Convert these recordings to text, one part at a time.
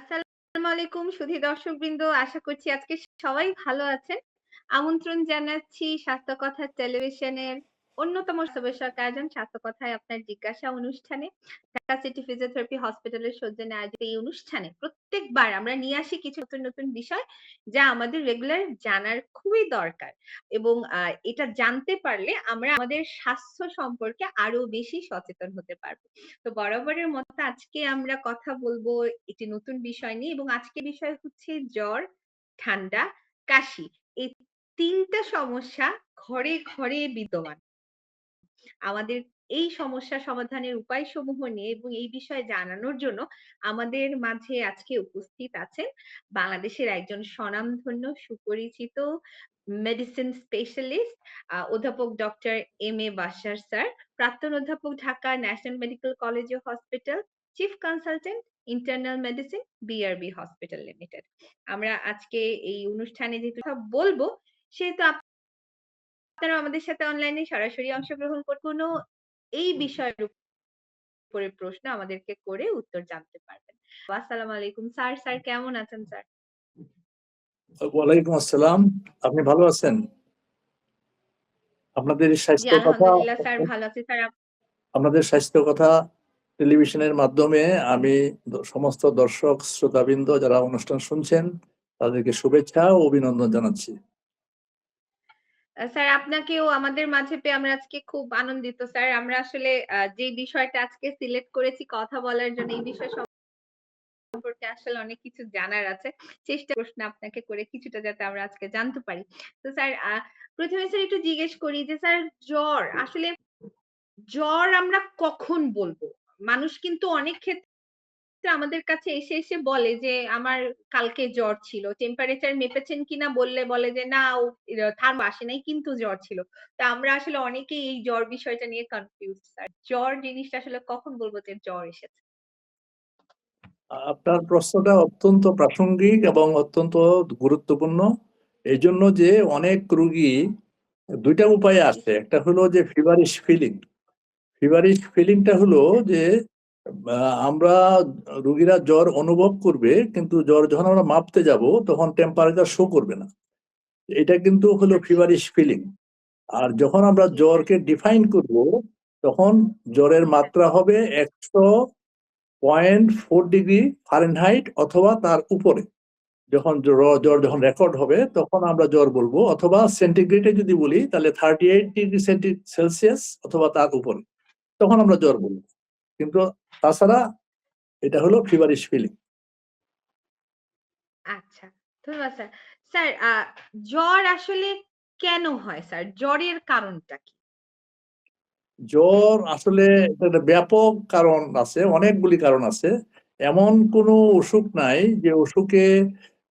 আসসালামু আলাইকুম সুধী দর্শকবৃন্দ। আশা করছি আজকে সবাই ভালো আছেন। আমন্ত্রণ জানাচ্ছি স্বাস্থ্য কথা টেলিভিশনের অন্যতম আয়োজন স্বাস্থ্য কথায় আপনার জিজ্ঞাসা অনুষ্ঠানে। ঢাকা সিটি ফিজিওথেরাপি হসপিটালের সৌজন্যে আয়োজিত এই অনুষ্ঠানে প্রত্যেকবার আমরা নিয়ে আসি কিছু নতুন, নতুন বিষয় যা আমাদের রেগুলার জানার খুবই দরকার। এবং এটা জানতে পারলে আমরা আমাদের স্বাস্থ্য সম্পর্কে আরও বেশি সচেতন হতে পারব তো বরাবরের মতো আজকে আমরা কথা বলব একটি নতুন বিষয় নিয়ে এবং আজকের বিষয় হচ্ছে জ্বর, ঠান্ডা, কাশি। এই তিনটা সমস্যা ঘরে, ঘরে বিদ্যমান। আমাদের এই সমস্যা সমাধানের উপায়সমূহ নিয়ে এবং এই বিষয়ে জানানোর জন্য আমাদের মাঝে আজকে উপস্থিত আছেন বাংলাদেশের একজন স্বনামধন্য সুপরিচিত মেডিসিন স্পেশালিস্ট অধ্যাপক doctor M A Bashar sir, প্রাক্তন অধ্যাপক ঢাকা ন্যাশনাল মেডিকেল কলেজ ও hospital, chief consultant internal medicine, BRB hospital limited. আমরা আজকে এই অনুষ্ঠানে যেহেতু বলব সেহেতু আপনারা আমাদের সাথে অনলাইনে সরাসরি অংশগ্রহণ করে কোনো এই বিষয়ের উপরে প্রশ্ন আমাদেরকে করে উত্তর জানতে পারবেন। আসসালামু আলাইকুম স্যার, স্যার কেমন আছেন স্যার? ওয়ালাইকুম আসসালাম। আপনি ভালো আছেন? আপনাদের স্বাস্থ্য কথা আলহামদুলিল্লাহ স্যার ভালো আছি। স্যার আপনাদের স্বাস্থ্য কথা টেলিভিশনের মাধ্যমে আমি সমস্ত দর্শক শ্রোতাবৃন্দ যারা অনুষ্ঠান শুনছেন তাদেরকে শুভেচ্ছা ও অভিনন্দন জানাচ্ছি। স্যার, আপনাকেও আমাদের মাঝে পেয়ে আমরা আজকে খুব আনন্দিত স্যার। আমরা আসলে যে বিষয়টা আজকে সিলেক্ট করেছি কথা বলার জন্য, এই বিষয় সম্পর্কে আসলে অনেক কিছু জানার আছে। চেষ্টা প্রশ্ন আপনাকে করে কিছুটা যাতে আমরা আজকে জানতে পারি। তো স্যার ১ম স্যার একটু জিজ্ঞেস করি যে, স্যার, জ্বর, আসলে জ্বর আমরা কখন বলব? মানুষ কিন্তু অনেক ক্ষেত্রে আমাদের কাছে এসে, এসে বলে যে আমার কালকে জ্বর ছিল। টেম্পারেচার মেপেছেন কিনা বললে বলে যে না ও থার্মো আসে নাই কিন্তু জ্বর ছিল। তা আমরা আসলে অনেকেই এই জ্বর বিষয়টা নিয়ে কনফিউজ স্যার। জ্বর জিনিসটা আসলে কখন বলব যে জ্বর এসেছে? আপনার প্রশ্নটা অত্যন্ত প্রাসঙ্গিক এবং অত্যন্ত গুরুত্বপূর্ণ। এই জন্য যে অনেক রোগী ২ টা উপায়ে আসে। একটা হলো যে ফিভারিশ ফিলিং। ফিভারিশ ফিলিংটা হলো যে আমরা রোগীরা জ্বর অনুভব করবে, কিন্তু জ্বর যখন আমরা মাপতে যাব, তখন টেম্পারেচার শো করবে না। এটা কিন্তু হলো ফিভারিশ ফিলিং। আর যখন আমরা জ্বরকে ডিফাইন করব, তখন জ্বরের মাত্রা হবে ১০০.৪ ডিগ্রি ফারেনহাইট অথবা তার উপরে। যখন জ্বর যখন রেকর্ড হবে, তখন আমরা জ্বর বলব, অথবা সেন্টিগ্রেডে যদি বলি, তাহলে 38 ডিগ্রি সেন্টি সেলসিয়াস অথবা তার উপরে। তখন আমরা জ্বর বলব। কিন্তু তাছাড়া এটা হলো ফিভারিশ ফিলিং। আচ্ছা, ধন্যবাদ স্যার। স্যার জ্বর আসলে কেন হয় স্যার? জ্বরের কারণটা কি? জ্বর আসলে একটা ব্যাপক কারণ আছে, অনেকগুলি কারণ আছে। এমন কোনো অসুখ নাই যে অসুখে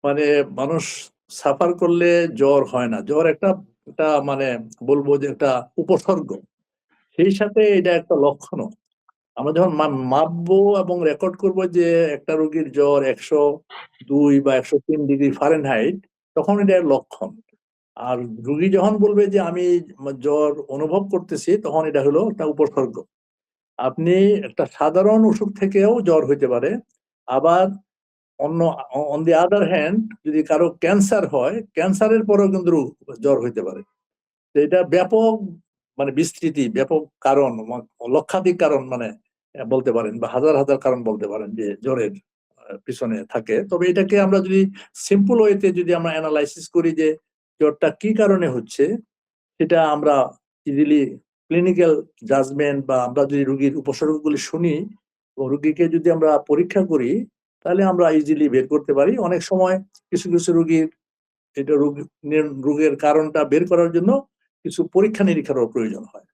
মানে মানুষ সাফার করলে জ্বর হয় না। জ্বর একটা একটা মানে বলব যে একটা উপসর্গ। সেই সাথে এটা একটা লক্ষণও। আমরা যখন মাপবো এবং রেকর্ড করব যে একটা রোগীর জ্বর ১০২ বা ১০৩ ডিগ্রি ফারেনহাইট তখন এটার লক্ষণ। আর রুগী যখন বলবে যে আমি জ্বর অনুভব করতেছি তখন এটা হলো একটা উপসর্গ। আপনি একটা সাধারণ অসুখ থেকেও জ্বর হইতে পারে। আবার অন্য অন দি আদার হ্যান্ড যদি কারও ক্যান্সার হয়, ক্যান্সারের পরেও কিন্তু জ্বর হইতে পারে। এটা ব্যাপক মানে বিস্তৃতি, ব্যাপক কারণ লক্ষাধিক কারণ মানে বলতে পারেন বা হাজার, হাজার কারণ বলতে পারেন যে জ্বরের পিছনে থাকে। তবে এটাকে আমরা যদি সিম্পল ওয়েতে যদি আমরা অ্যানালাইসিস করি যে জ্বরটা কি কারণে হচ্ছে সেটা আমরা ইজিলি ক্লিনিক্যাল জাজমেন্ট বা আমরা যদি রুগীর উপসর্গগুলি শুনি এবং রোগীকে যদি আমরা পরীক্ষা করি তাহলে আমরা ইজিলি বের করতে পারি। অনেক সময় কিছু, কিছু রুগীর এটা রোগ রোগের কারণটা বের করার জন্য কিছু পরীক্ষা-নিরীক্ষারও প্রয়োজন হয়।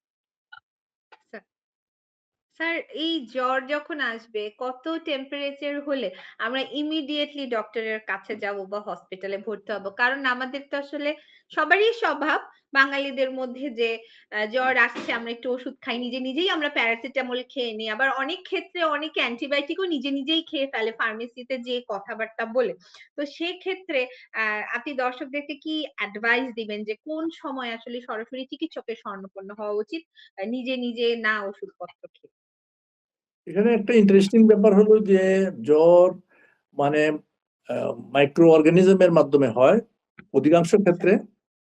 স্যার এই জ্বর যখন আসবে কত টেম্পারেচার হলে আমরা ইমিডিয়েটলি ডক্টরের কাছে যাব বা হসপিটালে ভর্তি হব? কারণ আমাদের তো আসলে সবারই স্বভাব বাঙালিদের মধ্যে যে জ্বর আসছে আমরা একটু ওষুধ খাই। নিজে, নিজেই আমরা প্যারাসিটামল খেয়ে নিই। আবার অনেক ক্ষেত্রে অনেকে অ্যান্টিবায়োটিকও নিজে, নিজেই খেয়ে ফেলে ফার্মেসিতে যেয়ে কথাবার্তা বলে। তো সেক্ষেত্রে আ আপনি দর্শকদেরকে কি অ্যাডভাইস দিবেন যে কোন সময় আসলে সরাসরি চিকিৎসকের শরণাপন্ন হওয়া উচিত? নিজে, নিজে না ওষুধপত্র খেয়ে? এখানে একটা ইন্টারেস্টিং ব্যাপার হলো যে জ্বর মানে মাইক্রো অর্গানিজমের মাধ্যমে হয় অধিকাংশ ক্ষেত্রে।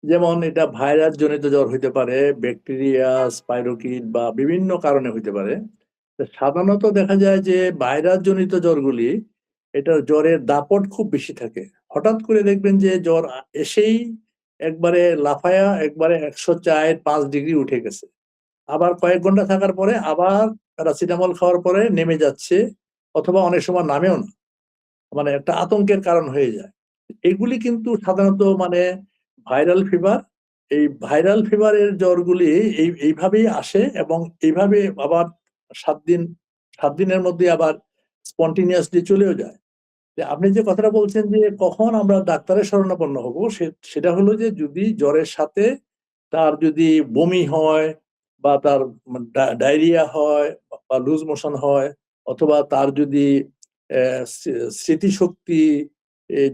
যেমন এটা ভাইরাস জনিত জ্বর হইতে পারে ব্যাকটেরিয়া স্পাইরোকিট বা বিভিন্ন কারণে হইতে পারে। সাধারণত দেখা যায় যে ভাইরাস জনিত জ্বরগুলি এটা জ্বরের দাপট খুব বেশি থাকে। হঠাৎ করে দেখবেন যে জ্বর এসেই একবারে লাফায়া, একবারে একশো চার পাঁচ ডিগ্রি উঠে গেছে। আবার কয়েক ঘণ্টা থাকার পরে আবার প্যারাসিটামল খাওয়ার পরে নেমে যাচ্ছে অথবা অনেক সময় নামেও না। মানে একটা আতঙ্কের কারণ হয়ে যায়। এগুলি কিন্তু সাধারণত মানে ভাইরাল ফিভার এই ভাইরাল ফিভারের জ্বরগুলি এই, এইভাবেই আসে এবং এইভাবে আবার সাত দিন, সাত দিনের মধ্যে আবার স্পন্টিনিয়াসলি চলেও যায়। যে আপনি যে কথাটা বলছেন যে কখন আমরা ডাক্তারের শরণাপন্ন হব সেটা হলো যে যদি জ্বরের সাথে তার যদি বমি হয় বা তার ডায়রিয়া হয় বা লুজ মোশন হয়, অথবা তার যদি স্মৃতিশক্তি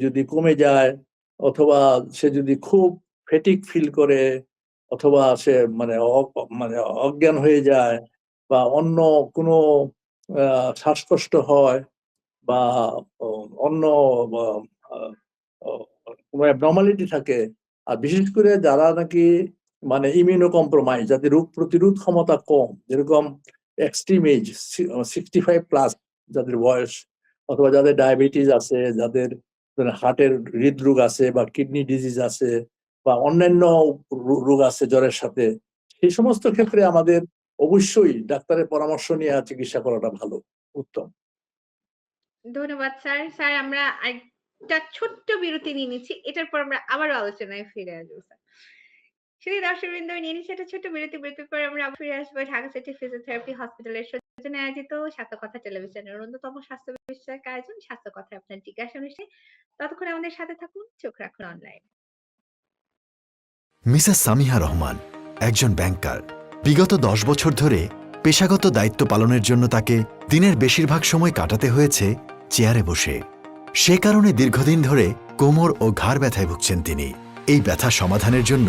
যদি কমে যায়, অথবা সে যদি খুব ফেটিক ফিল করে, অথবা সে মানে মানে অজ্ঞান হয়ে যায়, বা অন্য কোনো শ্বাসকষ্ট হয়, বা অন্য কোনো অ্যাবনর্মালিটি থাকে, আর বিশেষ করে যারা নাকি মানে ইমিউনো কম্প্রোমাইজ যাদের রোগ প্রতিরোধ ক্ষমতা কম, যেরকম extreme age sixty five plus যাদের বয়স, অথবা যাদের ডায়াবেটিস আছে, যাদের হার্টের হৃদরোগ আছে বা কিডনি ডিজিজ আছে, বা অন্যান্য রোগ আছে জ্বরের সাথে, সেই সমস্ত ক্ষেত্রে আমাদের অবশ্যই ডাক্তারের পরামর্শ নিয়ে চিকিৎসা করাটা ভালো, উত্তম। ধন্যবাদ স্যার। স্যার, আমরা একটা ছোট্ট বিরতি নিয়ে নিচ্ছি, এটার পর আমরা আবারও আলোচনায় ফিরে আসব, স্যার। শুধু দর্শকবৃন্দ নিয়ে নিচ্ছি একটা ছোট্ট বিরতি বিরতির পর আমরা ফিরে আসব ঢাকা সিটি ফিজিওথেরাপি হসপিটালের সৌজন্যে আয়োজিত স্বাস্থ্য কথা টেলিভিশনের অন্যতম স্বাস্থ্য বিষয়ক আয়োজন স্বাস্থ্য কথা আপনার জিজ্ঞাসা অনুষ্ঠানে ততক্ষণ আমাদের সাথে থাকুন, চোখ রাখুন অনলাইন মিসেস সামিহা রহমান, একজন ব্যাংকার বিগত দশ বছর ধরে পেশাগত দায়িত্ব পালনের জন্য তাকে দিনের বেশিরভাগ সময় কাটাতে হয়েছে চেয়ারে বসে। সে কারণে দীর্ঘদিন ধরে কোমর ও ঘাড় ব্যথায় ভুগছেন তিনি। এই ব্যথা সমাধানের জন্য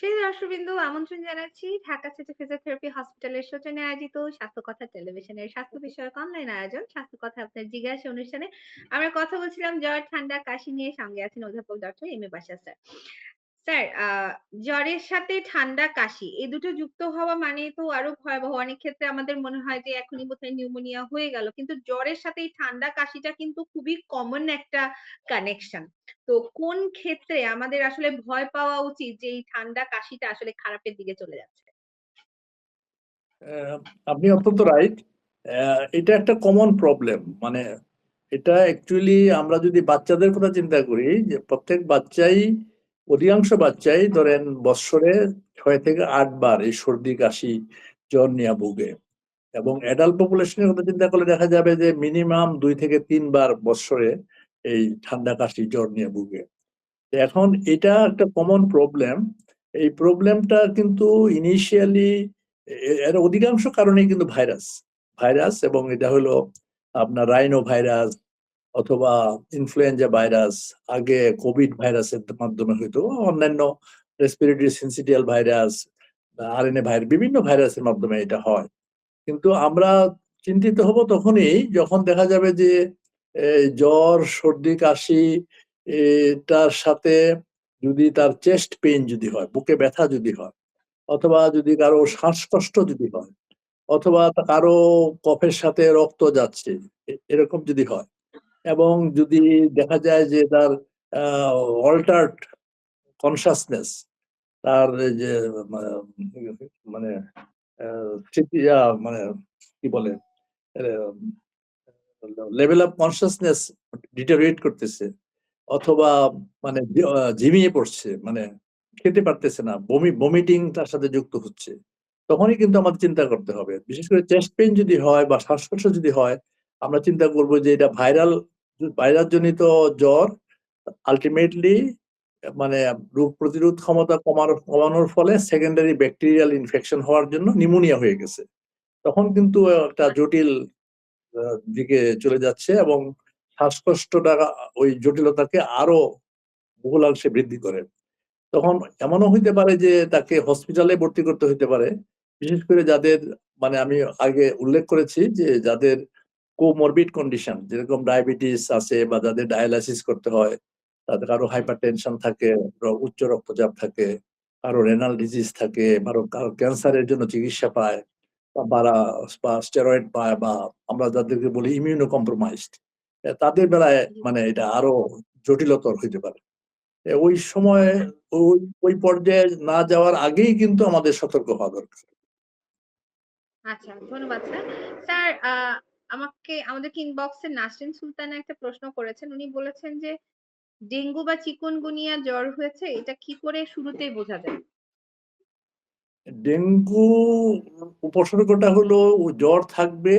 সেই দর্শকবৃন্দ আমন্ত্রণ জানাচ্ছি। ঢাকা সিটি ফিজিওথেরাপি হসপিটালের সূচনায় আয়োজিত স্বাস্থ্য কথা টেলিভিশনের স্বাস্থ্য বিষয়ক অনলাইন আয়োজন। স্বাস্থ্য কথা আপনার জিজ্ঞাসা অনুষ্ঠানে আমরা কথা বলছিলাম জ্বর ঠান্ডা কাশি নিয়ে। সঙ্গে আছেন অধ্যাপক ডক্টর এম এ বাসা স্যার। স্যার জ্বরের সাথে ঠান্ডা কাশি এই দুটো যুক্ত হওয়া মানে তো আরও ভয়াবহ। অনেক ক্ষেত্রে আমাদের মনে হয় যে এখনই বোধহয় নিউমোনিয়া হয়ে গেল। কিন্তু জ্বরের সাথে এই ঠান্ডা কাশিটা কিন্তু খুবই কমন একটা কানেকশন তো কোন ক্ষেত্রে আমাদের আসলে ভয় পাওয়া উচিত যে এই ঠান্ডা কাশিটা আসলে খারাপের দিকে চলে যাচ্ছে? আহ, আপনি অত্যন্ত রাইট এটা একটা কমন প্রবলেম মানে এটা অ্যাকচুয়ালি আমরা যদি বাচ্চাদের কথা চিন্তা করি যে প্রত্যেক বাচ্চাই অধিকাংশ বাচ্চাই ধরেন বৎসরে ছয় থেকে আট বার এই সর্দি, কাশি, জ্বর নিয়ে ভুগে। এবং অ্যাডাল্ট পপুলেশনের কথা চিন্তা করলে দেখা যাবে যে মিনিমাম দুই থেকে তিনবার বৎসরে এই ঠান্ডা, কাশি, জ্বর নিয়ে ভুগে। এখন এটা একটা কমন প্রবলেম এই প্রবলেমটা কিন্তু ইনিশিয়ালি এর অধিকাংশ কারণেই কিন্তু ভাইরাস ভাইরাস এবং এটা হলো আপনার রাইনো ভাইরাস অথবা ইনফ্লুয়েঞ্জা ভাইরাস আগে কোভিড ভাইরাসের মাধ্যমে হইতো, অন্যান্য respiratory syncytial virus RNA virus বিভিন্ন ভাইরাসের মাধ্যমে এটা হয়। কিন্তু আমরা চিন্তিত হব তখনই যখন দেখা যাবে যে জ্বর, সর্দি, কাশি, এটার সাথে যদি তার চেস্ট পেইন যদি হয়, বুকে ব্যথা যদি হয়, অথবা যদি কারও শ্বাসকষ্ট যদি হয়, অথবা কারও কফের সাথে রক্ত যাচ্ছে এরকম যদি হয় এবং যদি দেখা যায় যে তার অল্টার্ড কনসাসনেস তার যে মানে মানে কি বলে লেভেল অফ কনসাসনেস ডিটারিয়েট করতেছে, অথবা মানে ঝিমিয়ে পড়ছে মানে খেতে পারতেছে না, বমি বমিটিং তার সাথে যুক্ত হচ্ছে, তখনই কিন্তু আমাদের চিন্তা করতে হবে। বিশেষ করে চেস্ট পেন যদি হয় বা শ্বাসকষ্ট যদি হয় আমরা চিন্তা করব যে এটা ভাইরাল ভাইরাস জনিত জ্বর আলটিমেটলি মানে রোগ প্রতিরোধ ক্ষমতা কমানোর কমানোর ফলে সেকেন্ডারি ব্যাকটেরিয়াল ইনফেকশন হওয়ার জন্য নিউমোনিয়া হয়ে গেছে। তখন কিন্তু একটা জটিল দিকে চলে যাচ্ছে এবং শ্বাসকষ্টটা ওই জটিলতাকে আরও বহুলাংশে বৃদ্ধি করে। তখন এমনও হইতে পারে যে তাকে হসপিটালে ভর্তি করতে হইতে পারে। বিশেষ করে যাদের মানে আমি আগে উল্লেখ করেছি যে যাদের কোমরবিড কন্ডিশন যেরকম ডায়াবেটিস আছে বা যাদের ডায়ালাইসিস করতে হয়, তাদের কারও হাইপার টেনশন থাকে উচ্চ রক্তচাপ থাকে কারও রেনাল ডিজিজ থাকে কারও কারও ক্যান্সারের জন্য চিকিৎসা পায় বারা বা স্টেরয়েড পায়, বা আমরা যাদেরকে বলি ইমিউনো কম্প্রোমাইজড তাদের বেলায় মানে এটা আরও জটিলতর হইতে পারে। ওই সময় ওই ওই পর্যায়ে না যাওয়ার আগেই কিন্তু আমাদের সতর্ক হওয়া দরকার। আচ্ছা ধন্যবাদ স্যার। স্যার আমাকে, আমাদের ইনবক্সে নাসরিন সুলতানা একটা প্রশ্ন করেছেন। উনি বলেছেন যে, ডেঙ্গু বা চিকুনগুনিয়া জ্বর হয়েছে, এটা কি করে শুরুতেই বোঝা যায়? ডেঙ্গু উপসর্গটা হলো জ্বর থাকবে,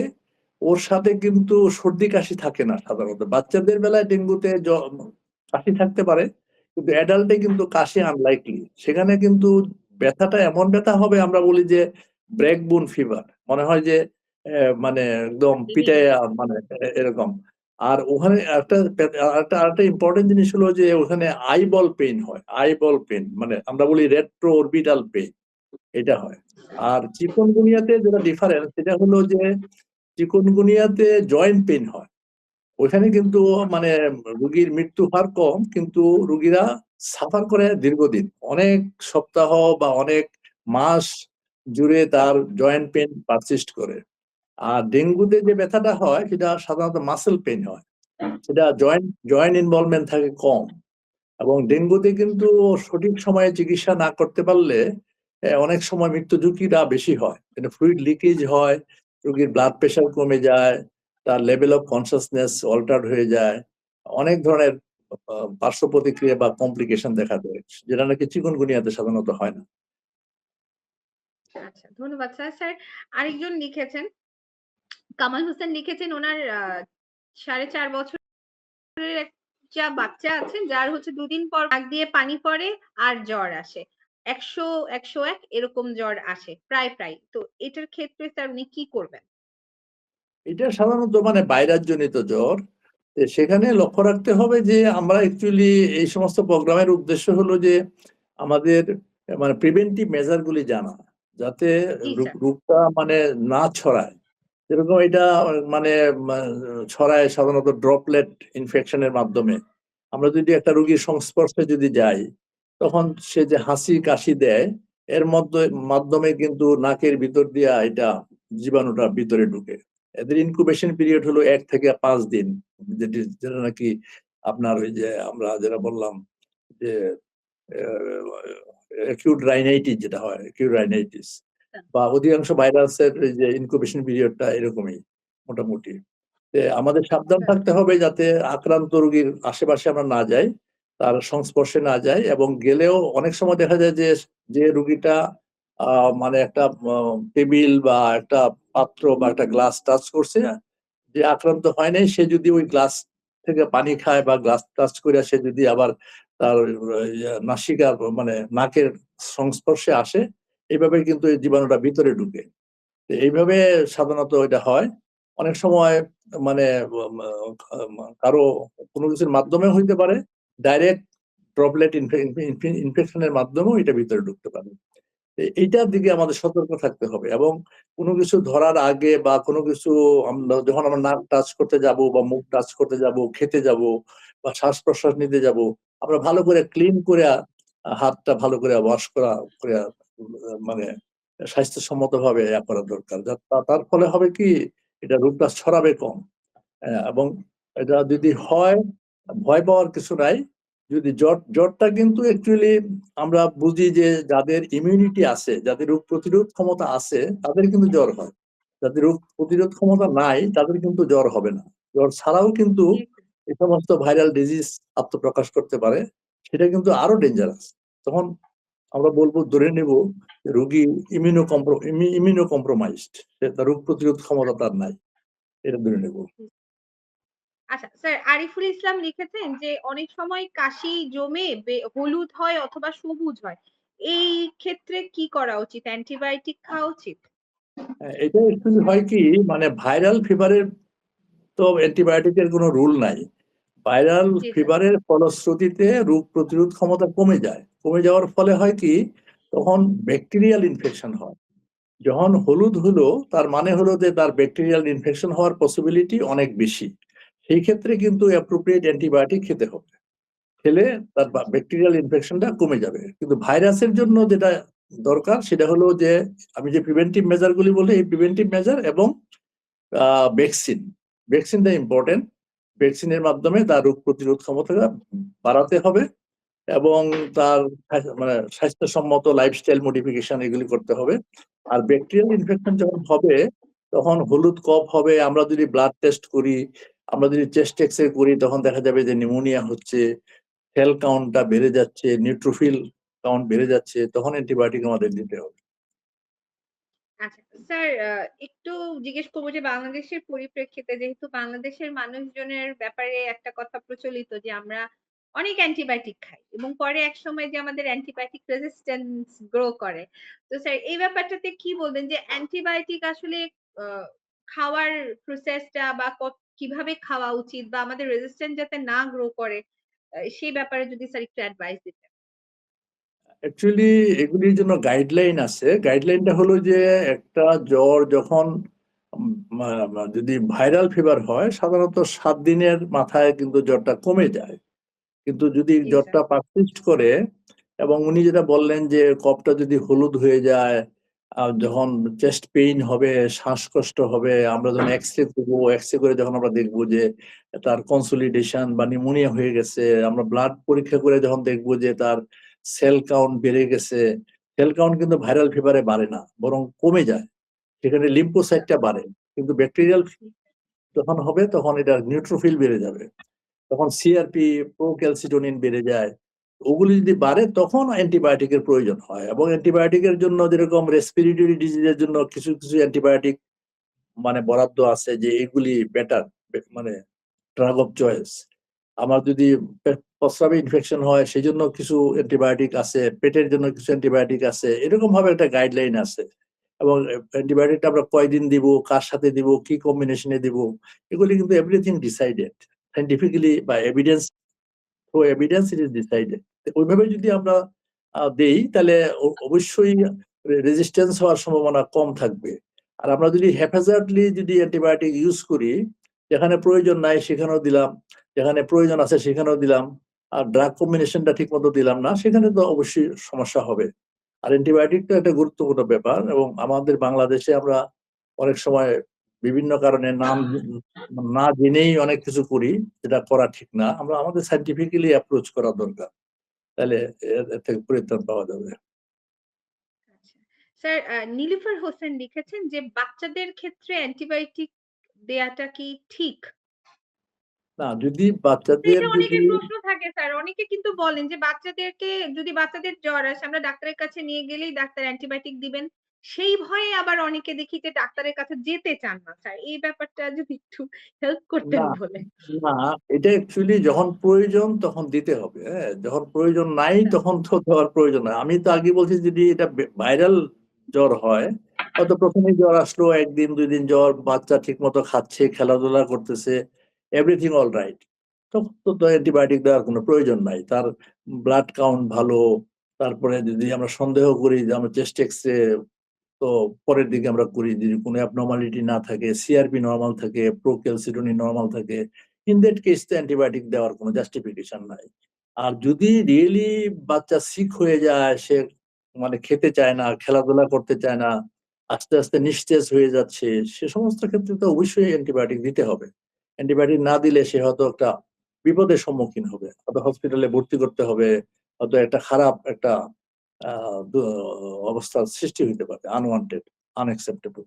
ওর সাথে কিন্তু সর্দি কাশি থাকে না সাধারণত। বাচ্চাদের বেলায় ডেঙ্গুতে কাশি থাকতে পারে, কিন্তু অ্যাডাল্টে কিন্তু কাশি আনলাইকলি সেখানে কিন্তু ব্যথাটা এমন ব্যথা হবে, আমরা বলি যে, ব্রেকবোন ফিভার মনে হয় যে মানে একদম পিটায় মানে এরকম। আর ওখানে একটা একটা আরেকটা ইম্পর্টেন্ট জিনিস হলো যে ওখানে আইবল পেন হয় আইবল পেন মানে আমরা বলি রেট্রো অরবিটাল পেইন এটা হয়। আর চিকনগুনিয়াতে যেটা ডিফারেন্স সেটা হলো যে চিকনগুনিয়াতে জয়েন্ট পেন হয়। ওইখানে কিন্তু মানে রুগীর মৃত্যু হার কম কিন্তু রুগীরা সাফার করে দীর্ঘদিন। অনেক সপ্তাহ বা অনেক মাস জুড়ে তার জয়েন্ট পেন পারসিস্ট করে। আর ডেঙ্গুতে যে ব্যথাটা হয়, সেটা সাধারণত মাসেল পেন হয়। সেটা জয়েন্ট জয়েন্ট ইনভলভমেন্ট থাকে কম। এবং ডেঙ্গুতে কিন্তু সঠিক সময়ে চিকিৎসা না করতে পারলে অনেক সময় মৃত্যু ঝুঁকিটা বেশি হয়। ফ্লুইড লিকেজ হয়, রোগীর ব্লাড প্রেশার কমে যায়, তার লেভেল অফ কনসাসনেস অল্টার্ড হয়ে যায়। অনেক ধরনের পার্শ্ব প্রতিক্রিয়া বা কমপ্লিকেশন দেখা দেয়, যেটা নাকি চিকুনগুনিয়াতে সাধারণত হয় না। আচ্ছা ধন্যবাদ। স্যার স্যার আরেকজন লিখেছেন কামাল হোসেন লিখেছেন ওনার আহ, সাড়ে চার বছরের একটা বাচ্চা আছে যার হচ্ছে দুদিন পর নাক দিয়ে পানি পড়ে আর জ্বর আসে। একশো একশো এক এরকম জ্বর আসে প্রায় প্রায়। তো এটার ক্ষেত্রে স্যার উনি কি করবেন? এটা সাধারণত মানে ভাইরাস জনিত জ্বর। তো সেখানে লক্ষ্য রাখতে হবে যে আমরা অ্যাকচুয়ালি এই সমস্ত প্রোগ্রামের উদ্দেশ্য হলো যে আমাদের মানে প্রিভেন্টিভ মেজার গুলি জানা যাতে রোগটা মানে না ছড়ায়। যেরকম এটা মানে ছড়ায় সাধারণত ড্রপলেট ইনফেকশনের মাধ্যমে। আমরা যদি একটা রোগীর সংস্পর্শে যদি যাই, তখন সে যে হাসি কাশি দেয়, এর মধ্যে, মাধ্যমে কিন্তু নাকের ভিতর দিয়া এটা জীবাণুটা ভিতরে ঢুকে। এদের ইনকুবেশন পিরিয়ড হলো এক থেকে পাঁচ দিন। যেটি- যেটা নাকি আপনার ওই যে আমরা যেটা বললাম যে অ্যাকিউট রাইনাইটিস যেটা হয় অ্যাকিউট রাইনাইটিস বা অধিকাংশ ভাইরাসের যে ইনকুবেশন পিরিয়ডটা এরকমই মোটামুটি। তে আমাদের সাবধান থাকতে হবে যাতে আক্রান্ত রোগীর আশেপাশে আমরা না যাই তার সংস্পর্শে না যাই এবং গেলেও অনেক সময় দেখা যায় যে যে রুগীটা মানে একটা টেবিল বা একটা পাত্র বা একটা গ্লাস টাচ করছে যে আক্রান্ত হয় নাই সে যদি ওই গ্লাস থেকে পানি খায় বা গ্লাস টাচ করে সে যদি আবার তার ইয়ে, নাসিকা মানে নাকের সংস্পর্শে আসে এইভাবে কিন্তু এই জীবাণুটা ভিতরে ঢুকে। এইভাবে সাধারণত এটা হয়। অনেক সময় মানে কারও কোনো কিছুর মাধ্যমে হইতে পারে, ডাইরেক্ট ড্রপলেট ইনফেকশনের মাধ্যমেও এটা ভিতরে ঢুকতে পারে। এইটার দিকে আমাদের সতর্ক থাকতে হবে এবং কোনো কিছু ধরার আগে বা কোনো কিছু আমরা যখন আমরা নাক টাচ করতে যাব বা মুখ টাচ করতে যাব, খেতে যাব বা শ্বাস প্রশ্বাস নিতে যাব, আমরা ভালো করে ক্লিন করে হাতটা ভালো করে ওয়াশ করা করে মানে স্বাস্থ্যসম্মত ভাবে করা দরকার। তার ফলে হবে কি এটা রোগটা ছড়াবে কম। এবং এটা যদি হয় ভয় পাওয়ার কিছু নাই। যদি জ্বর জ্বরটা কিন্তু অ্যাকচুয়ালি আমরা বুঝি যে যাদের ইমিউনিটি আছে যাদের রোগ প্রতিরোধ ক্ষমতা আছে তাদের কিন্তু জ্বর হয়। যাদের রোগ প্রতিরোধ ক্ষমতা নাই তাদের কিন্তু জ্বর হবে না। জ্বর ছাড়াও কিন্তু এই সমস্ত ভাইরাল ডিজিজ আত্মপ্রকাশ করতে পারে সেটা কিন্তু আরও ডেঞ্জারাস তখন আমরা বলব ধরে নেব রোগী ইমিউনো কম্প্রো ইমিউনো কম্প্রোমাইজড তার রোগ প্রতিরোধ ক্ষমতা তার নাই। এটা ধরে নেব। আচ্ছা স্যার আরিফুল ইসলাম লিখেছেন যে অনেক সময় কাশি জমে হলুদ হয় অথবা সবুজ হয়। এই ক্ষেত্রে কি করা উচিত? অ্যান্টিবায়োটিক খাওয়া উচিত? হ্যাঁ, এটা অ্যাকচুয়ালি হয় কি মানে ভাইরাল ফিভারের তো অ্যান্টিবায়োটিকের কোনো রুল নাই। ভাইরাল ফিভারের ফলশ্রুতিতে রোগ প্রতিরোধ ক্ষমতা কমে যায়। কমে যাওয়ার ফলে হয় কি? তখন ব্যাকটেরিয়াল ইনফেকশন হয়। যখন হলুদ হলো তার মানে হলো যে তার ব্যাকটেরিয়াল ইনফেকশন হওয়ার পসিবিলিটি অনেক বেশি। সেই ক্ষেত্রে কিন্তু অ্যাপ্রোপ্রিয়েট অ্যান্টিবায়োটিক খেতে হবে। খেলে তার ব্যাকটেরিয়াল ইনফেকশনটা কমে যাবে। কিন্তু ভাইরাসের জন্য যেটা দরকার সেটা হলো যে আমি যে প্রিভেন্টিভ মেজার গুলি বলি এই প্রিভেন্টিভ মেজার এবং ভ্যাকসিন ভ্যাকসিনটা ইম্পর্টেন্ট ভ্যাকসিনের মাধ্যমে তার রোগ প্রতিরোধ ক্ষমতাটা বাড়াতে হবে এবং তার মানে স্বাস্থ্যসম্মত লাইফস্টাইল মডিফিকেশন এগুলি করতে হবে। আর ব্যাকটেরিয়াল ইনফেকশন যখন হবে, তখন হলুদ কফ হবে, আমরা যদি ব্লাড টেস্ট করি, আমরা যদি চেস্ট এক্সরে করি, তখন দেখা যাবে যে নিউমোনিয়া হচ্ছে সেল কাউন্টটা বেড়ে যাচ্ছে নিউট্রোফিল কাউন্ট বেড়ে যাচ্ছে, তখন অ্যান্টিবায়োটিক আমাদের দিতে হবে। আচ্ছা স্যার একটু জিজ্ঞেস করব যে বাংলাদেশের পরিপ্রেক্ষিতে যেহেতু বাংলাদেশের মানুষজনের ব্যাপারে একটা কথা প্রচলিত যে আমরা অনেক অ্যান্টিবায়োটিক খাই এবং পরে এক সময় যে আমাদের অ্যান্টিবায়োটিক রেজিস্ট্যান্স গ্রো করে। তো স্যার, এই ব্যাপারটাতে কি বলবেন যে অ্যান্টিবায়োটিক আসলে খাওয়ার প্রসেসটা বা কীভাবে খাওয়া উচিত বা আমাদের রেজিস্ট্যান্স যাতে না গ্রো করে সেই ব্যাপারে যদি স্যার একটু অ্যাডভাইস দিতেন। অ্যাকচুয়ালি এগুলির জন্য গাইডলাইন আছে। গাইডলাইনটা হলো যে একটা জ্বর যখন যদি ভাইরাল ফিভার হয় সাধারণত সাত দিনের মাথায় কিন্তু জ্বরটা কমে যায়। কিন্তু যদি জ্বরটা পারসিস্ট করে এবং উনি যেটা বললেন যে কফটা যদি হলুদ হয়ে যায় আর যখন চেস্ট পেইন হবে শ্বাসকষ্ট হবে আমরা যখন এক্সরে করব এক্সরে করে যখন আমরা দেখব যে তার কনসোলিডেশন বা নিউমোনিয়া হয়ে গেছে আমরা ব্লাড পরীক্ষা করে যখন দেখব যে তার সেল কাউন্ট বেড়ে গেছে সেল কাউন্ট কিন্তু ভাইরাল ফিভারে বাড়ে না, বরং কমে যায়। সেখানে লিম্পোসাইটটা বাড়ে, কিন্তু ব্যাকটেরিয়াল যখন হবে তখন এটা নিউট্রোফিল বেড়ে যাবে। তখন সিআরপি প্রোক্যালসিটোনিন বেড়ে যায়। ওগুলি যদি বাড়ে তখন অ্যান্টিবায়োটিকের প্রয়োজন হয় এবং অ্যান্টিবায়োটিকের জন্য যেরকম রেসপিরেটরি ডিজিজের জন্য কিছু কিছু অ্যান্টিবায়োটিক মানে বরাদ্দ আছে যে এগুলি বেটার মানে ড্রাগ অফ চয়েস আমার যদি প্রস্রাবে ইনফেকশন হয় সেই জন্য কিছু অ্যান্টিবায়োটিক আছে, পেটের জন্য কিছু অ্যান্টিবায়োটিক আছে এরকম ভাবে একটা গাইডলাইন আছে। এবং অ্যান্টিবায়োটিকটা আমরা কয়দিন দিব, কার সাথে দিব, কি কম্বিনেশনে দিব, এগুলি কিন্তু এভরিথিং ডিসাইডেড সাইন্টিফিক্যালি বা evidence through evidence it is decided ওইভাবে যদি আমরা দেই, তাহলে অবশ্যই রেজিস্ট্যান্স হওয়ার সম্ভাবনা কম থাকবে। আর আমরা যদি হ্যাফাজার্ডলি যদি অ্যান্টিবায়োটিক ইউজ করি, যেখানে প্রয়োজন নাই সেখানেও দিলাম, যেখানে প্রয়োজন আছে সেখানেও দিলাম আর ড্রাগ কম্বিনেশনটা ঠিক মতো দিলাম না সেখানে তো অবশ্যই সমস্যা হবে। আর অ্যান্টিবায়োটিক তো একটা গুরুত্বপূর্ণ ব্যাপার এবং আমাদের বাংলাদেশে আমরা অনেক সময় বিভিন্ন কারণে নাম না জেনেই অনেক কিছু করি যেটা করা ঠিক না। আমরা আমাদের সাইন্টিফিক্যালি অ্যাপ্রোচ করা দরকার। তাহলে এর থেকে পরিত্রাণ পাওয়া যাবে। আচ্ছা। স্যার নীলুফার হোসেন লিখেছেন যে বাচ্চাদের ক্ষেত্রে অ্যান্টিবায়োটিক দেয়াটা কি ঠিক? না যদি বাচ্চাদের যদি প্রশ্ন থাকে স্যার অনেকে কিন্তু বলেন যে বাচ্চাদেরকে যদি বাচ্চাদের জ্বর আসে আমরা ডাক্তারের কাছে নিয়ে গেলেই ডাক্তার অ্যান্টিবায়োটিক দিবেন। সেই ভয়ে আবার অনেকে দেখি যে ডাক্তারের কাছে যেতে চান না স্যার। এই ব্যাপারটা যদি একটু হেল্প করতেন না। না এটা অ্যাকচুয়ালি যখন প্রয়োজন তখন দিতে হবে হ্যাঁ? যখন প্রয়োজন নাই তখন তো দেওয়ার প্রয়োজন নাই আমি তো আগে বলছি যদি এটা ভাইরাল জ্বর হয় হয়তো প্রথমে জ্বর আসলো একদিন দুই দিন জ্বর বাচ্চা ঠিক মতো খাচ্ছে খেলাধুলা করতেছে এভরিথিং অল রাইট তখন তো অ্যান্টিবায়োটিক দেওয়ার কোনো প্রয়োজন নাই। তার ব্লাড কাউন্ট ভালো, তারপরে যদি আমরা সন্দেহ করি যে আমরা চেস্ট এক্সরে তো পরের দিকে আমরা করি যদি কোনো অ্যাবনর্মালিটি না থাকে সিআরপি নর্মাল থাকে প্রোক্যালসিটোনিন নর্মাল থাকে ইন দ্যাট কেস তো অ্যান্টিবায়োটিক দেওয়ার কোনো জাস্টিফিকেশন নাই। আর যদি রিয়েলি বাচ্চা সিক হয়ে যায়, সে মানে খেতে চায় না, খেলাধুলা করতে চায় না, আস্তে আস্তে নিস্তেজ হয়ে যাচ্ছে, সে সমস্ত ক্ষেত্রে তো অবশ্যই অ্যান্টিবায়োটিক দিতে হবে। অ্যান্টিবায়োটিক না দিলে সে হয়তো একটা বিপদের সম্মুখীন হবে। হয়তো হসপিটালে ভর্তি করতে হবে হয়তো একটা খারাপ একটা আহ, অবস্থার সৃষ্টি হতে পারে আনওয়ান্টেড আনএক্সেপ্টেবল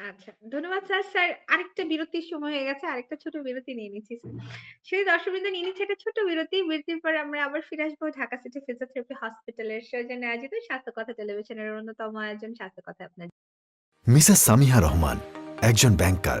আচ্ছা ধন্যবাদ স্যার। স্যার আরেকটা বিরতির সময় হয়ে গেছে আরেকটা ছোট বিরতি নিয়ে নিচ্ছি স্যার। সেই দর্শকবৃন্দ নিয়ে নিচ্ছে একটা ছোট বিরতি। বিরতির পরে আমরা আবার ফিরে আসব ঢাকা সিটি ফিজিওথেরাপি হসপিটালের সৌজন্যে আয়োজিত স্বাস্থ্য কথা টেলিভিশনের অন্যতম আয়োজন স্বাস্থ্য কথা আপনার মিসেস সামিহা রহমান একজন ব্যাংকার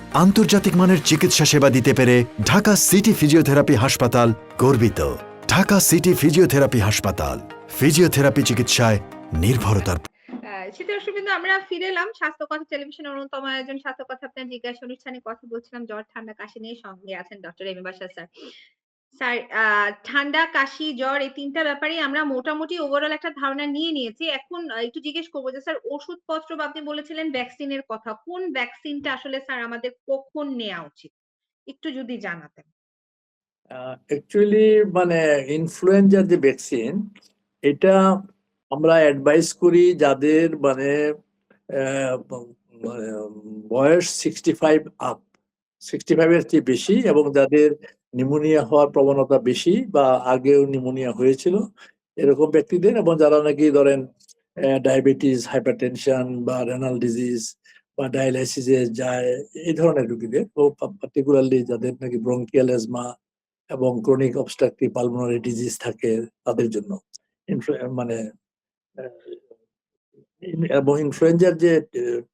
আন্তর্জাতিক মানের চিকিৎসা সেবা দিতে পেরে ঢাকা সিটি ফিজিওথেরাপি হাসপাতাল গর্বিত। ঢাকা সিটি ফিজিওথেরাপি হাসপাতাল, ফিজিওথেরাপি চিকিৎসায় নির্ভরতার শীতের অসুবিধা আমরা ফিরে এলাম। স্বাস্থ্য কথা টেলিভিশনের অন্যতম আয়োজন স্বাস্থ্য কথা আপনার জিজ্ঞাসা অনুষ্ঠানে কথা বলছিলাম। জ্বর, ঠান্ডা, কাশি নিয়ে সঙ্গে আছেন ডক্টর এম বাসা স্যার। ঠান্ডা, কাশি, জ্বর এই তিনটা ব্যাপারে আমরা মোটামুটি ওভারঅল একটা ধারণা নিয়ে নিয়েছি। এখন একটু জিজ্ঞেস করব যে, স্যার, ওষুধপত্র বা আপনি বলেছিলেন ভ্যাকসিনের কথা। কোন ভ্যাকসিনটা আসলে, স্যার, আমাদের কখন নেওয়া উচিত? একটু যদি জানাতেন। অ্যাকচুয়ালি মানে ইনফ্লুয়েঞ্জার যে ভ্যাকসিন এটা আমরা অ্যাডভাইস করি যাদের মানে মানে বয়স সিক্সটি ফাইভ আপ সিক্সটি ফাইভের চেয়ে বেশি এবং যাদের নিউমোনিয়া হওয়ার প্রবণতা বেশি বা আগেও নিউমোনিয়া হয়েছিল এরকম ব্যক্তিদের এবং যারা নাকি ধরেন ডায়াবেটিস, হাইপারটেনশন বা রেনাল ডিজিজ বা ডায়ালাইসিসে যায়, এই ধরনের রুগীদের রোগীদের পার্টিকুলারলি যাদের নাকি ব্রঙ্কিয়াল এজমা এবং ক্রনিক অবস্ট্রাকটিভ পালমোনারি ডিজিজ থাকে তাদের জন্য। মানে এবং ইনফ্লুয়েঞ্জার যে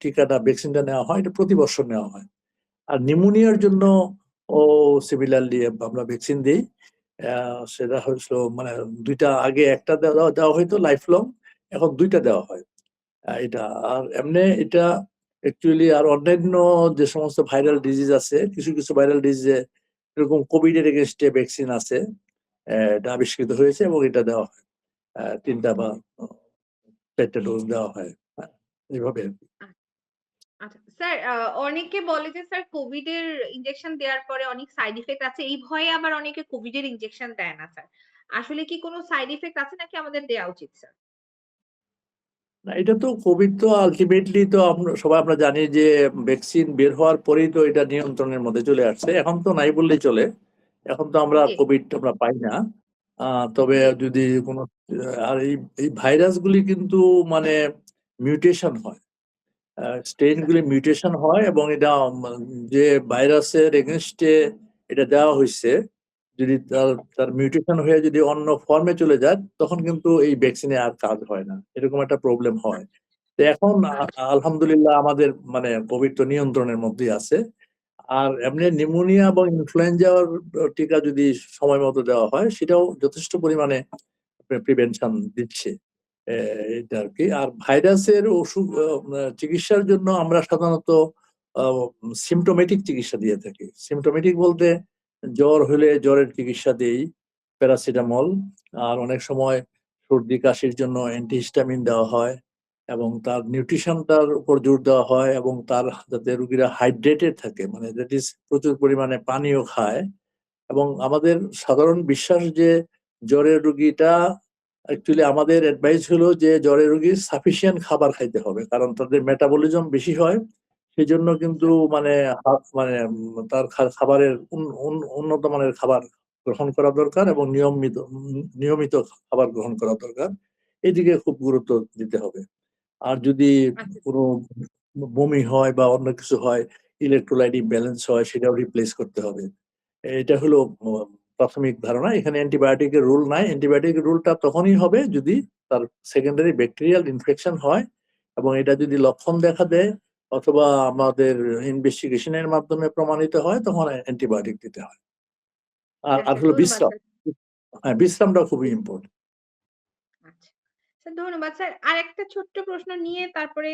টিকাটা, ভ্যাকসিনটা নেওয়া হয়, এটা প্রতি বছর নেওয়া হয়। আর নিউমোনিয়ার জন্য ও সিমিলারলি আমরা ভ্যাকসিন দিই সেটা হয়েছিল মানে দুইটা আগে একটা দেওয়া দেওয়া হয়তো লাইফ লং এখন দুইটা দেওয়া হয়। এটা, আর এমনি এটা অ্যাকচুয়ালি আর অন্যান্য যে সমস্ত ভাইরাল ডিজিজ আছে, কিছু কিছু ভাইরাল ডিজিজে এরকম কোভিড এর এগেনস্টে ভ্যাকসিন আছে এটা আবিষ্কৃত হয়েছে এবং এটা দেওয়া হয়। তিনটা বা চারটা ডোজ দেওয়া হয় এইভাবে কি। আচ্ছা স্যার অনেকে বলে যে স্যার কোভিড এর ইনজেকশন দেওয়ার পরে অনেক সাইড ইফেক্ট আছে। এই ভয়ে আবার অনেকে কোভিড এর ইনজেকশন দেয় না স্যার। আসলে কি কোনো সাইড ইফেক্ট আছে নাকি আমাদের দেওয়া উচিত স্যার? না এটা তো কোভিড তো আলটিমেটলি তো আমরা সবাই আমরা জানি যে ভ্যাকসিন বের হওয়ার পরেই তো এটা নিয়ন্ত্রণের মধ্যে চলে আসছে। এখন তো নাই বললেই চলে। এখন তো আমরা কোভিড আমরা পাই না। তবে যদি কোনো আর এই এই ভাইরাসগুলি কিন্তু মানে মিউটেশন হয়। স্ট্রেন গুলি মিউটেশন হয় এবং এটা যে ভাইরাসের এগেনস্টে এটা দেওয়া হয়েছে যদি তার তার মিউটেশন হয়ে যদি অন্য ফর্মে চলে যায়, তখন কিন্তু এই ভ্যাকসিনে আর কাজ হয় না। এরকম একটা প্রবলেম হয়। তো এখন আলহামদুলিল্লাহ আমাদের মানে কোভিড তো নিয়ন্ত্রণের মধ্যেই আছে। আর এমনি নিউমোনিয়া এবং ইনফ্লুয়েঞ্জার টিকা যদি সময় মতো দেওয়া হয়, সেটাও যথেষ্ট পরিমাণে প্রিভেনশন দিচ্ছে। এটা আর কি। আর ভাইরাসের ওষুধ চিকিৎসার জন্য আমরা সাধারণত সিমটোমেটিক চিকিৎসা দিয়ে থাকি। সিমটোমেটিক বলতে জ্বর হলে জ্বরের চিকিৎসা দেই প্যারাসিটামল আর অনেক সময় সর্দি কাশির জন্য অ্যান্টিহিস্টামিন দেওয়া হয় এবং তার নিউট্রিশনটার উপর জোর দেওয়া হয় এবং তার যাতে রুগীরা হাইড্রেটেড থাকে মানে দ্যাট ইজ প্রচুর পরিমাণে পানীয় খায়। এবং আমাদের সাধারণ বিশ্বাস যে জ্বরের রুগীটা অ্যাকচুয়ালি আমাদের অ্যাডভাইস হলো যে জ্বরের রুগীর সাফিসিয়েন্ট খাবার খাইতে হবে। কারণ তাদের মেটাবলিজম বেশি হয় সেই জন্য কিন্তু মানে মানে তার খাবারের উন- উন- উন্নত মানের খাবার গ্রহণ করা দরকার এবং নিয়মিত নিয়মিত খাবার গ্রহণ করা দরকার। এদিকে খুব গুরুত্ব দিতে হবে। আর যদি আচ্ছা। কোনো বমি হয় বা অন্য কিছু হয় ইলেকট্রোলাইট ইমব্যালেন্স হয় সেটাও রিপ্লেস করতে হবে। এটা হলো প্রাথমিক ধারণা এখানে অ্যান্টিবায়োটিকের রুল নাই। অ্যান্টিবায়োটিকের রুলটা তখনই হবে যদি তার সেকেন্ডারি ব্যাকটেরিয়াল ইনফেকশন হয় এবং এটা যদি লক্ষণ দেখা দেয় অথবা আমাদের ইনভেস্টিগেশনের মাধ্যমে প্রমাণিত হয় তখন অ্যান্টিবায়োটিক দিতে হয়। আর আর হলো বিশ্রাম। হ্যাঁ বিশ্রামটা খুবই ইম্পর্টেন্ট। স্যার ধন্যবাদ স্যার। আর একটা ছোট্ট প্রশ্ন নিয়ে তারপরে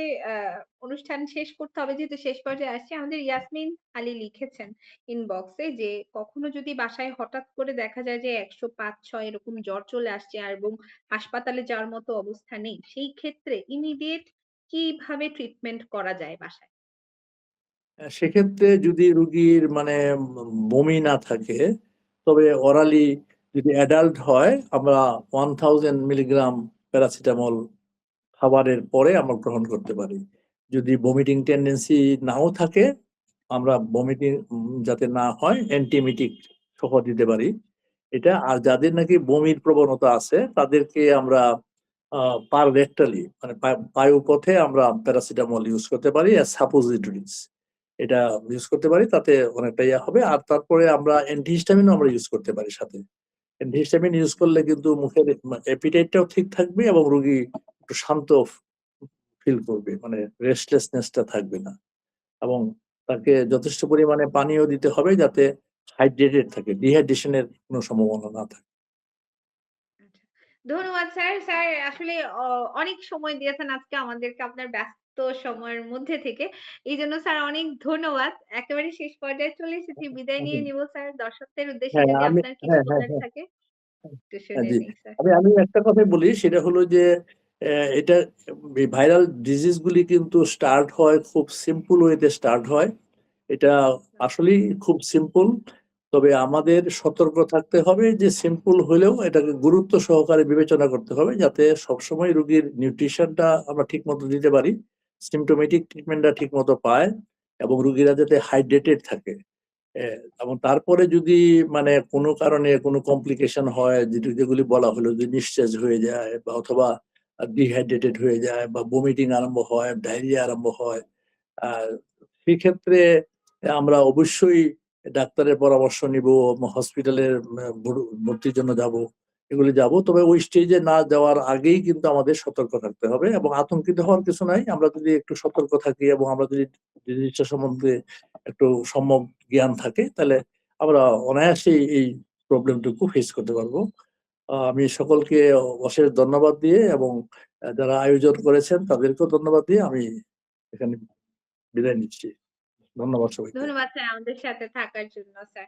অনুষ্ঠান শেষ করতে হবে যেহেতু শেষ পর্যায়ে আসছি। আমাদের ইয়াসমিন আলী লিখেছেন ইনবক্সে যে, কখনো যদি বাসায় হঠাৎ করে দেখা যায় যে ১০৫-৬ এরকম জ্বর চলে আসছে আর এবং হাসপাতালে যাওয়ার মতো অবস্থা নেই। সেই ক্ষেত্রে ইমিডিয়েট কীভাবে ট্রিটমেন্ট করা যায় বাসায়? সেক্ষেত্রে যদি রুগীর মানে বমি না থাকে, তবে অরালি যদি অ্যাডাল্ট হয়, আমরা ওয়ান থাউজেন্ড মিলিগ্রাম প্যারাসিটামল খাবারের পরে আমরা গ্রহণ করতে পারি। যদি ভমিটিং টেন্ডেন্সি নাও থাকে, আমরা ভমিটিং যাতে না হয় অ্যান্টিমিটিক সহ দিতে পারি। এটা আর যাদের নাকি বমির প্রবণতা আছে, তাদেরকে আমরা পার রেক্টালি মানে বায়ুপথে আমরা প্যারাসিটামল ইউজ করতে পারি সাপোজিটরিজ এটা ইউজ করতে পারি, তাতে অনেকটা ইয়া হবে। আর তারপরে আমরা অ্যান্টিহিস্টামিনও আমরা ইউজ করতে পারি সাথে। অ্যান্টিহিস্টামিন ইউজ করলে কিন্তু মুখের এপিটাইটটাও ঠিক থাকবে এবং রোগী একটু শান্ত ফিল করবে মানে রেস্টলেসনেসটা থাকবে না এবং তাকে যথেষ্ট পরিমাণে পানীয় দিতে হবে যাতে হাইড্রেটেড থাকে ডিহাইড্রেশনের কোনো সম্ভাবনা না থাকে আচ্ছা। ধন্যবাদ স্যার। স্যার, আসলে অনেক সময় দিয়েছেন আজকে আমাদেরকে আপনার ব্যস্ত সময়ের মধ্যে থেকে। এই জন্য স্যার অনেক ধন্যবাদ। একেবারে শেষ পর্যায়ে চলে এসেছি। বিদায় নিয়ে নিব স্যার। দর্শকদের উদ্দেশ্যে হ্যাঁ, যদি আপনার কিছু হ্যাঁ, হ্যাঁ, বলার হ্যাঁ। থাকে হ্যাঁ। আমি আমি একটা কথাই বলি সেটা হলো যে এটা ভাইরাল ডিজিজ গুলি কিন্তু স্টার্ট হয় খুব সিম্পল ওয়েতে স্টার্ট হয় এটা আসলেই খুব সিম্পল তবে আমাদের সতর্ক থাকতে হবে যে সিম্পল হলেও এটাকে গুরুত্ব সহকারে বিবেচনা করতে হবে যাতে সবসময় রোগীর নিউট্রিশনটা আমরা ঠিক মতো দিতে পারি সিমটোমেটিক ট্রিটমেন্টটা ঠিক মতো পায় এবং রুগীরা যাতে হাইড্রেটেড থাকে। এবং তারপরে যদি মানে কোনো কারণে কোনো কমপ্লিকেশন হয় যেগুলি বলা হলো যে নিঃশ্বাস হয়ে যায় বা অথবা ডিহাইড্রেটেড হয়ে যায় বা বমিটিং আরম্ভ হয় ডায়রিয়া আরম্ভ হয় সেক্ষেত্রে আমরা অবশ্যই ডাক্তারের পরামর্শ নিব হসপিটালের ভর্তির জন্য যাব। এগুলি যাব। তবে ওই স্টেজে না যাওয়ার আগেই কিন্তু আমাদের সতর্ক থাকতে হবে এবং আতঙ্কিত হওয়ার কিছু নাই। আমরা যদি একটু সতর্ক থাকি এবং আমরা যদি জিনিসটা সম্বন্ধে একটু সম্যক জ্ঞান থাকে, তাহলে আমরা অনায়াসেই এই প্রবলেমটুকু ফেস করতে পারব। আমি সকলকে অশেষ ধন্যবাদ দিয়ে এবং যারা আয়োজন করেছেন তাদেরকেও ধন্যবাদ দিয়ে আমি এখানে বিদায় নিচ্ছি। ধন্যবাদ সবাইকে। ধন্যবাদ স্যার, আমাদের সাথে থাকার জন্য স্যার।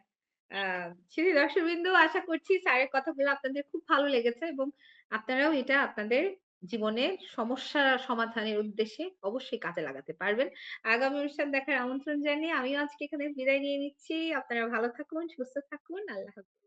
শুধু দর্শকবৃন্দ আশা করছি স্যারের কথাগুলো আপনাদের খুব ভালো লেগেছে এবং আপনারাও এটা আপনাদের জীবনের সমস্যা সমাধানের উদ্দেশ্যে অবশ্যই কাজে লাগাতে পারবেন। আগামী অনুষ্ঠান দেখার আমন্ত্রণ জানিয়ে আমিও আজকে এখানে বিদায় নিয়ে নিচ্ছি। আপনারা ভালো থাকুন, সুস্থ থাকুন। আল্লাহ হাফেজ।